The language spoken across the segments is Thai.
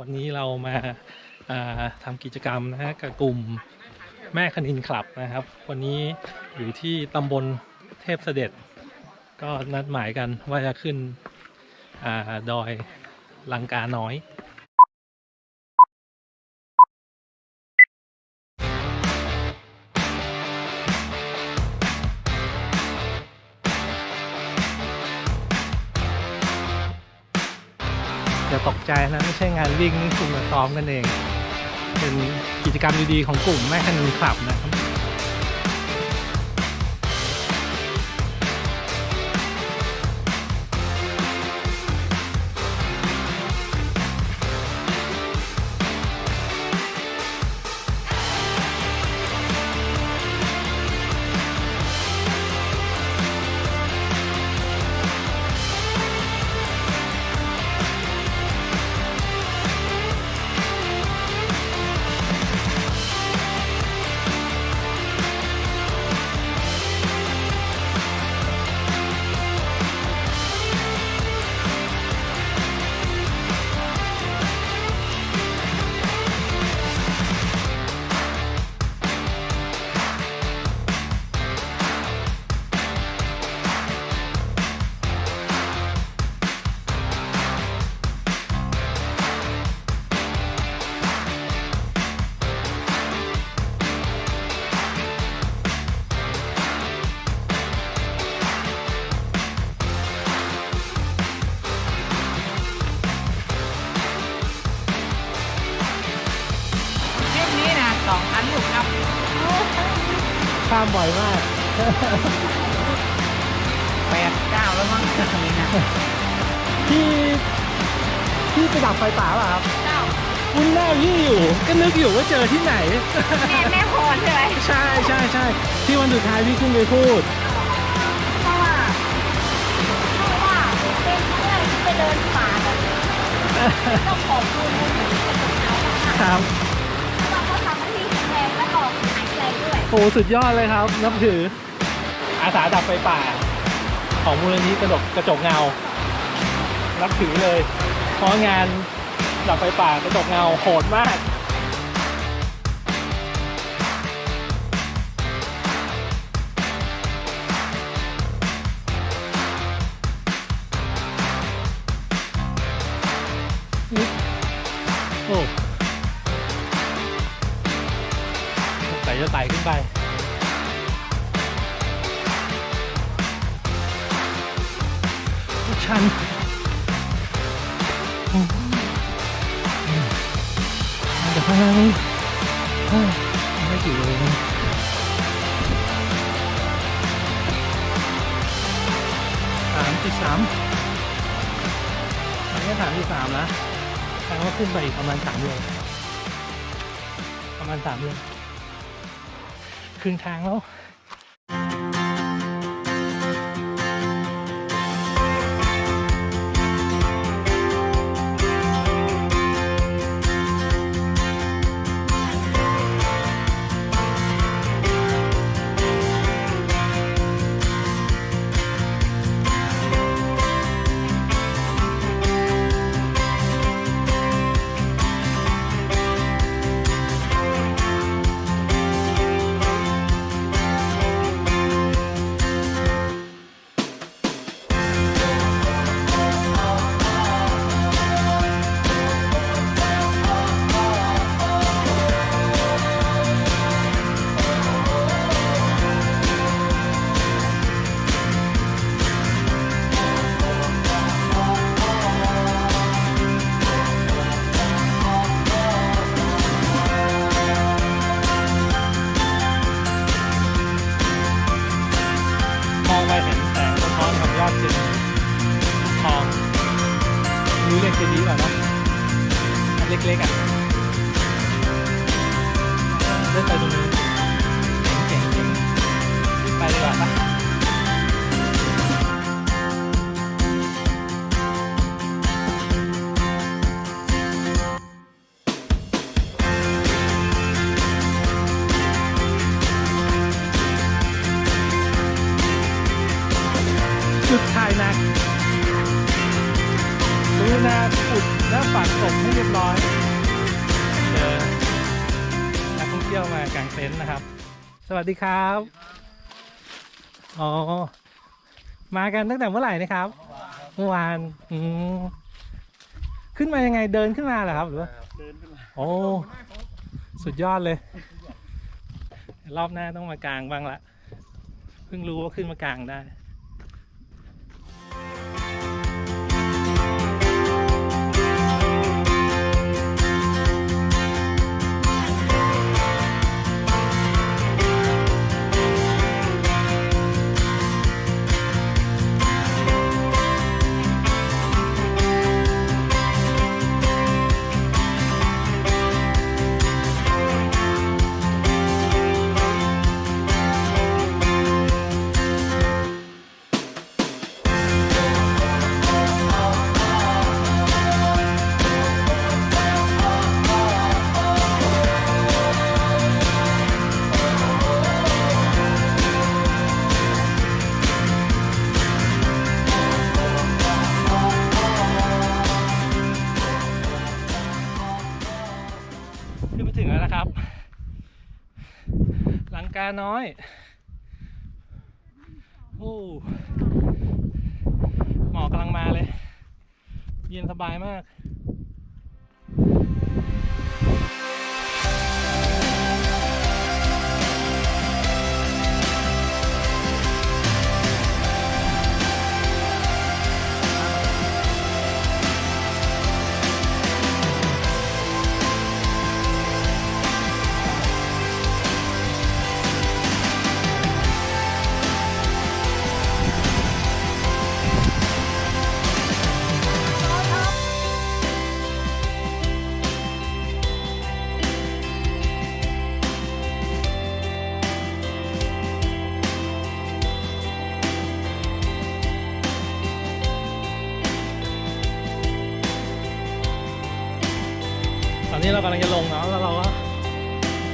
วันนี้เรามาาทำกิจกรรมนะฮะกับกลุ่มแม่คณินคลับนะครับ วันนี้อยู่ที่ตำบลเทพเสด็จ ก็นัดหมายกันว่าจะขึ้นอดอยลังกาน้อย ตกใจนะไม่ใช่งานวิ่งนี่คุณมาซ้อมกันเอง เป็นกิจกรรมดีๆของกลุ่มแม่คันนคลับนะ ข้ามบ่อยมากแปดเก้าแล้วมั้งนี่นะที่ที่ไปดับไฟป่าป่ะครับเจ้าคุณแม่พี่อยู่ ก็นึกอยู่ว่าเจอที่ไหน แม่แม่พรใช่ไหมใช่ใช่ใช่ที่วันสุดท้ายพี่ขึ้นไปพูด เพราะว่าเพราะว่าเป็นเพื่อนที่ไปเดินป่ากันต้องขอบคุณมูลนิธิกระจกเงาค่ะครับ อ้สุดยอดเลยครับนับถืออาสาดับไฟป่า ของมูลนิธิกระจกกระจกเงานับถือเลย เพราะงานดับไฟป่ากระจกเงาโหดมากโอ้ จะไต่ขึ้นไปชันอืมอืมเดี๋ยวข้างล่างนี่เฮ้ยไม่กี่โลเองสามจุดสามอันนี้สามจุดสามนะแปลว่าขึ้นไปอีกประมาณสามโลประมาณสามโลค รึ่งทางแล้ว รู้เรียกเจดีย์ป่ะเนาะอันเล็กๆอะเล่นไปตรงนู้ากางเต็นท์นะครับ สวัสดีครับ อ๋อ มากันตั้งแต่เมื่อไหร่นะครับ เมื่อวาน อืมขึ้นมายังไงเดินขึ้นมาเหรอครับหรือว่าเดินขึ้นมา โอ้ สุดยอดเลย รอบหน้าต้องมากลางบ้างละ เพิ่งรู้ว่าขึ้นมากลางได้าน้อย โอ้หมอกกำลังมาเลย เย็นสบายมาก นนี้เรากำลังจะลงเนาะแล้วเราก็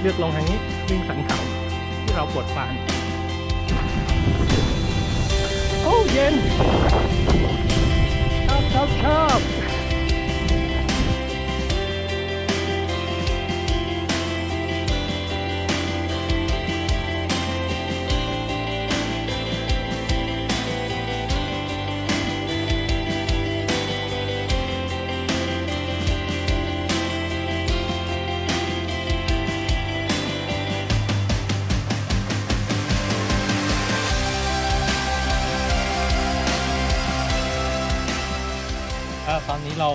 เลือกลงทางนี้วิ่งสันเขาที่เราปวดฟันโอ้เย็นชอบชอบชอบ อนนี้เรา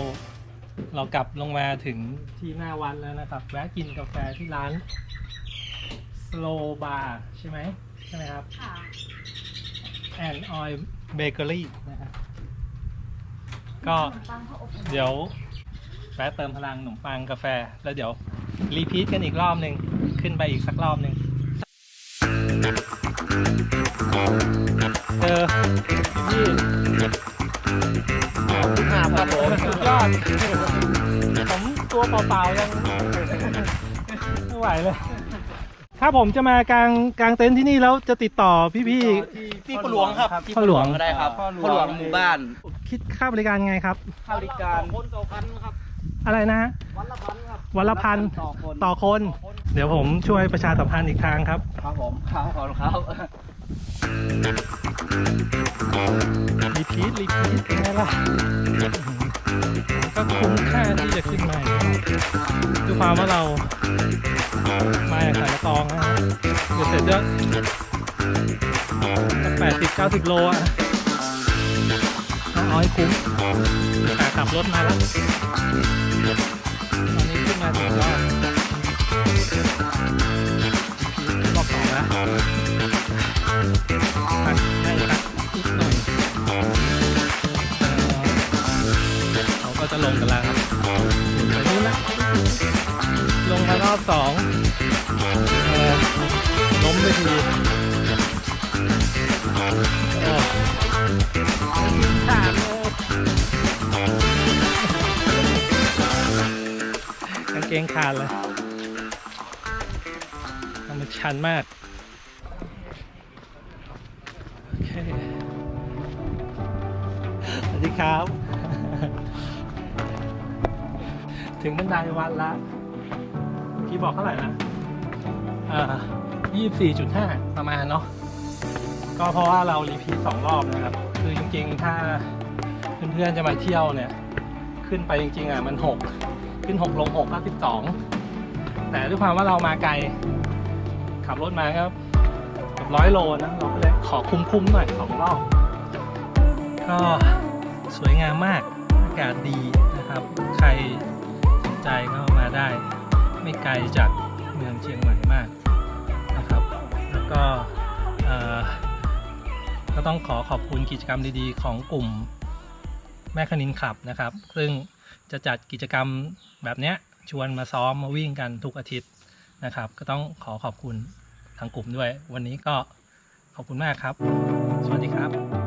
เรากลับลงมาถึงที่หน้าวัดแล้วนะครับ แวะกินกาแฟที่ร้าน Slow Bar ใช่ไหมใช่ไหมครับค่ะ and oil bakery นะครับก็ขนมปังเขาอบอุ่นเดี๋ยวแวะเติมพลังขนมปังกาแฟ แล้วเดี๋ยวรีพีทกันอีกรอบหนึ่งขึ้นไปอีกสักรอบหนึ่งเจอพี่ครับครับผมสุดย อดผมตัวเปล่าๆยังไม่ไหวเลย ถ้าผมจะมากางกางเต็นท์ที่นี่แล้วจะติดต่อพี่ ที่พ่อหลวงครับพ่อหลวง ก็ได้ครับพ่พ่ออหหลลวงวงหมู่บ้าน ๆ คิดค่าบริการไงครับเข้าบริการคนต่อพันครับ อะไรนะฮะ วันละพันครับวันละพัน ต่อคน ต่อคน เดี๋ยวผมช่วยประชาสัมพันธ์อีกทางครับ ครับผมครับขอบคุณครับ เยวเสร็จก็แปดสิบเก้าสิบโลอะเอาให้คุ้มขาขับรถมาแล้วตอนนี้ขึ้นมาถึงรอบรอบสองแล้วพักให้พักนิดหน่อยเขาก็จะลงกันแล้วครับไปนู้นละลงมารอบสอง ล้มไปทีกางเกงขาดเลยมันชันมาก โอเค สวัสดีครับ ถึงบันไดวัดละเมื่อกี้บอกเท่าไหร่นะอ่า 24.5 ประมาณเนาะก็เพราะว่าเรารีพีทสองรอบนะครับ คือจริงๆ ถ้าเพื่อนๆจะมาเที่ยวเนี่ย ขึ้นไปจริงๆอะมัน 6 ขึ้น 6 ลง6ก็12 แต่ด้วยความว่าเรามาไกล ขับรถมาก็เกับร้อยโลนะ เราก็เลยขอคุ้มๆหน่อยสองรอบ ก็สวยงามมากอากาศดีนะครับ ใครสนใจก็มาได้ ไม่ไกลจากเมืองเชียงใหม่ ต้องขอขอบคุณกิจกรรมดีๆ ของกลุ่มแม่คณินคลับนะครับ ซึ่งจะจัดกิจกรรมแบบเนี้ยชวนมาซ้อมมาวิ่งกันทุกอาทิตย์นะครับ ก็ต้องขอขอบคุณทางกลุ่มด้วย วันนี้ก็ขอบคุณมากครับ สวัสดีครับ